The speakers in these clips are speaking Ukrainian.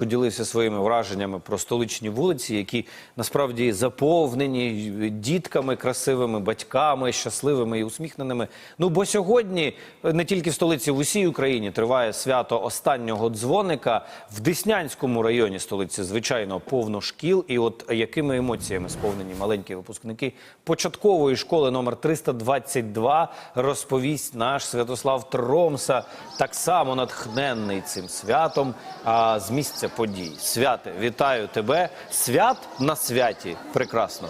Поділився своїми враженнями про столичні вулиці, які насправді заповнені дітками красивими, батьками, щасливими і усміхненими. Ну бо сьогодні не тільки в столиці в усій Україні триває свято останнього дзвоника в Деснянському районі столиці. Звичайно, повно шкіл. І от якими емоціями сповнені маленькі випускники початкової школи номер 322 розповість наш Святослав Тромса, так само натхненний цим святом. А з місця подій. Святе, вітаю тебе. Свят на святі. Прекрасно.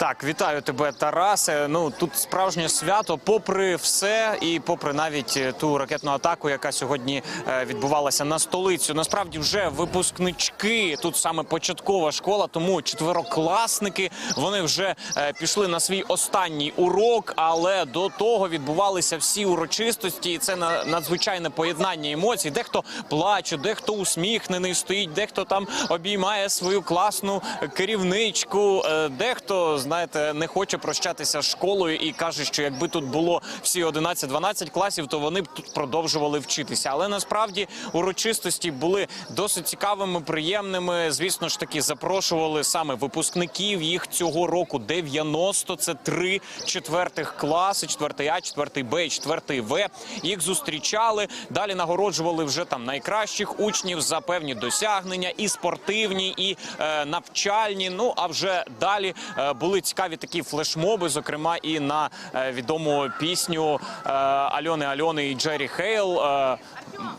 Так, вітаю тебе, Тарасе. Ну тут справжнє свято, попри все, і попри навіть е, ту ракетну атаку, яка сьогодні е, відбувалася на столицю. Насправді вже випускнички тут саме початкова школа, тому четверокласники вони вже е, пішли на свій останній урок, але до того відбувалися всі урочистості, і це на надзвичайне поєднання емоцій. Дехто плаче, дехто усміхнений стоїть, дехто там обіймає свою класну керівничку, дехто знаєте, не хоче прощатися з школою і каже, що якби тут було всі 11-12 класів, то вони б тут продовжували вчитися. Але насправді урочистості були досить цікавими, приємними. Звісно ж таки, запрошували саме випускників. Їх цього року 90, Це три четвертих класи: четвертий А, четвертий Б, і четвертий В. Їх зустрічали. Далі нагороджували вже там найкращих учнів за певні досягнення, і спортивні, і е, навчальні. Ну а вже далі е, були цікаві такі флешмоби, зокрема і на е, відому пісню е, Альони Альони і Джері Хейл.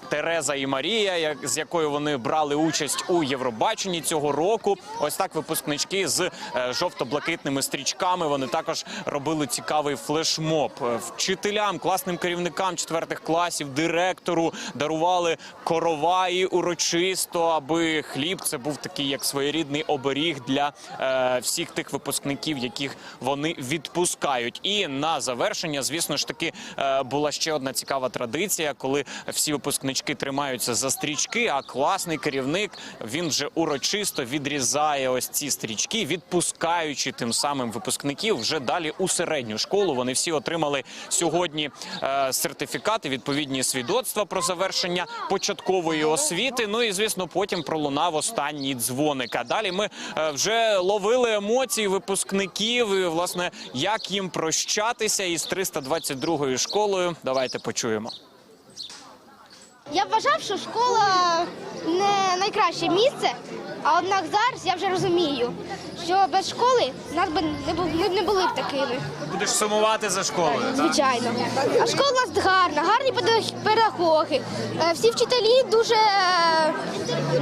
Тереза і Марія, як з якою вони брали участь у Євробаченні цього року. Ось так випускнички з е, жовто-блакитними стрічками. Вони також робили цікавий флешмоб. Е, Вчителям, класним керівникам четвертих класів, директору дарували короваї урочисто, аби хліб це був такий як своєрідний оберіг для е, всіх тих випускників, яких вони відпускають. І на завершення, звісно ж таки, е, була ще одна цікава традиція, коли всі випускнички тримаються за стрічки, а класний керівник він вже урочисто відрізає ось ці стрічки, відпускаючи тим самим випускників вже далі у середню школу. Вони всі отримали сьогодні е, сертифікати, відповідні свідоцтва про завершення початкової освіти. Ну і звісно, потім пролунав останній дзвоник. А далі ми е, вже ловили емоції випускників. І, власне, як їм прощатися із 322 школою. Давайте почуємо. Я вважав, що школа не найкраще місце, а однак зараз я вже розумію, що без школи нас би не бу- ми б не були б такими, Будеш сумувати за школою. звичайно. А школа у нас гарна, гарні педагог- педагоги. Е, Всі вчителі дуже,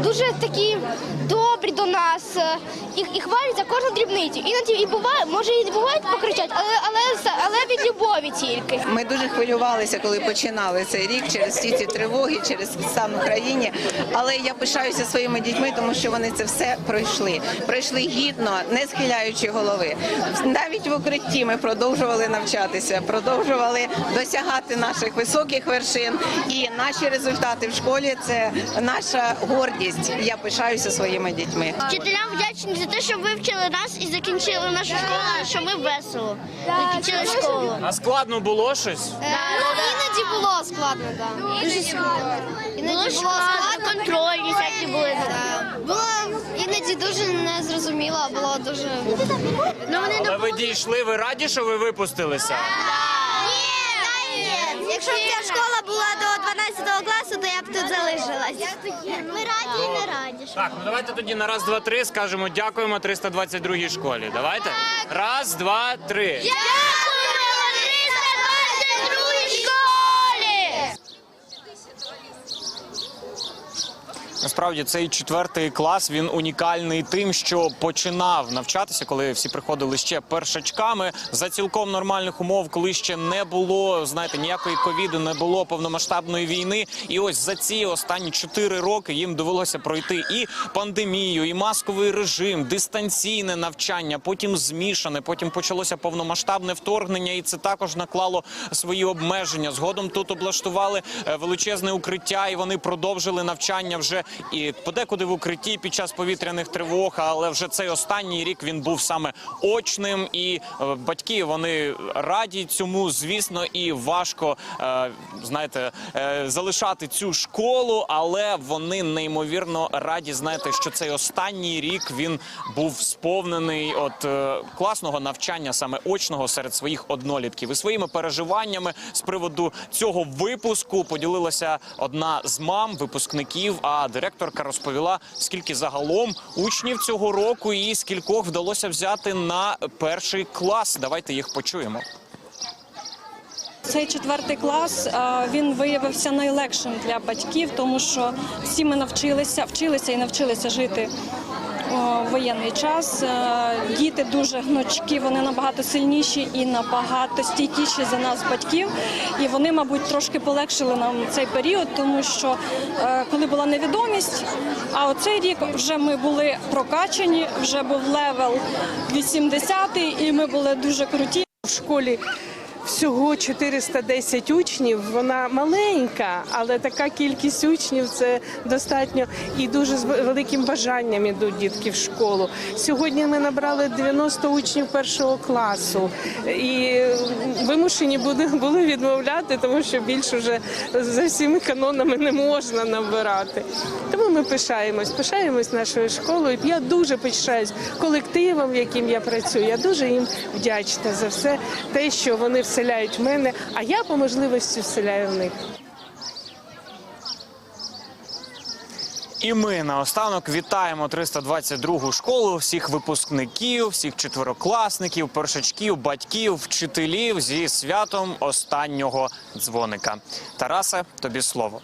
дуже такі добрі до нас е, і, і хвалять за кожну дрібницю. Іноді і буває, може і бувають покричать, але, але від любові тільки. Ми дуже хвилювалися, коли починали цей рік через всі ці тривоги, через стан в Україні. Але я пишаюся своїми дітьми, тому що вони це все пройшли. Пройшли гідно, не схиляючи голови. Навіть в укритті ми продовжували навчатися, продовжували досягати наших високих вершин. І наші результати в школі це наша гордість. Я пишаюся своїми дітьми. Вчителям вдячні за те, що вивчили нас і закінчили нашу школу, що ми весело закінчили школу. А складно було щось? Іноді було складно, так. Дуже складно. Було складно, контрольні всякі були. Було іноді дуже незрозуміло, було дуже. Ну вони Але ви дійшли, ви раді, що ви випустилися? Якщо б ця школа була до 12 класу, то я б тут залишилась. ми раді і не раді. Так, ну давайте тоді на раз, два, три скажемо дякуємо 322 школі. Давайте? Раз, два, три. Дякуємо 322 школі! Насправді цей четвертий клас він унікальний тим, що починав навчатися, коли всі приходили ще першачками за цілком нормальних умов, коли ще не було знаєте ніякої ковіду, не було повномасштабної війни. І ось за ці останні чотири роки їм довелося пройти і пандемію, і масковий режим, дистанційне навчання, потім змішане. Потім почалося повномасштабне вторгнення, і це також наклало свої обмеження. Згодом тут облаштували е, величезне укриття, і вони продовжили навчання вже і подекуди в укритті під час повітряних тривог. Але вже цей останній рік він був саме очним. І е, батьки вони раді цьому, звісно, і важко е, знаєте, е, залишати цю школу, але вони неймовірно раді. Знаєте, що цей останній рік він був сповнений от класного навчання, саме очного серед своїх однолітків. І своїми переживаннями з приводу цього випуску поділилася одна з мам випускників. А директорка розповіла, скільки загалом учнів цього року і скількох вдалося взяти на перший клас. Давайте їх почуємо. Цей четвертий клас е, він виявився найлегшим для батьків, тому що всі ми навчилися, вчилися і навчилися жити воєнний час. Е, Діти дуже гнучкі, вони набагато сильніші і набагато стійкіші за нас, батьків. І вони, мабуть, трошки полегшили нам цей період, тому що е, коли була невідомість, а оцей рік вже ми були прокачані, вже був левел 80 і ми були дуже круті. В школі всього 410 учнів. Вона маленька, але така кількість учнів це достатньо і дуже з великим бажанням ідуть дітки в школу. Сьогодні ми набрали 90 учнів першого класу і вимушені були, відмовляти, тому що більше вже за всіми канонами не можна набирати. Тому ми пишаємось, пишаємось нашою школою. Я дуже пишаюсь колективом, в яким я працюю. Я дуже їм вдячна за все те, що вони вселяють в мене, а я по можливості вселяю в них. І ми наостанок вітаємо 322 школу, всіх випускників, всіх четверокласників, першачків, батьків, вчителів зі святом останнього дзвоника. Тарасе, тобі слово.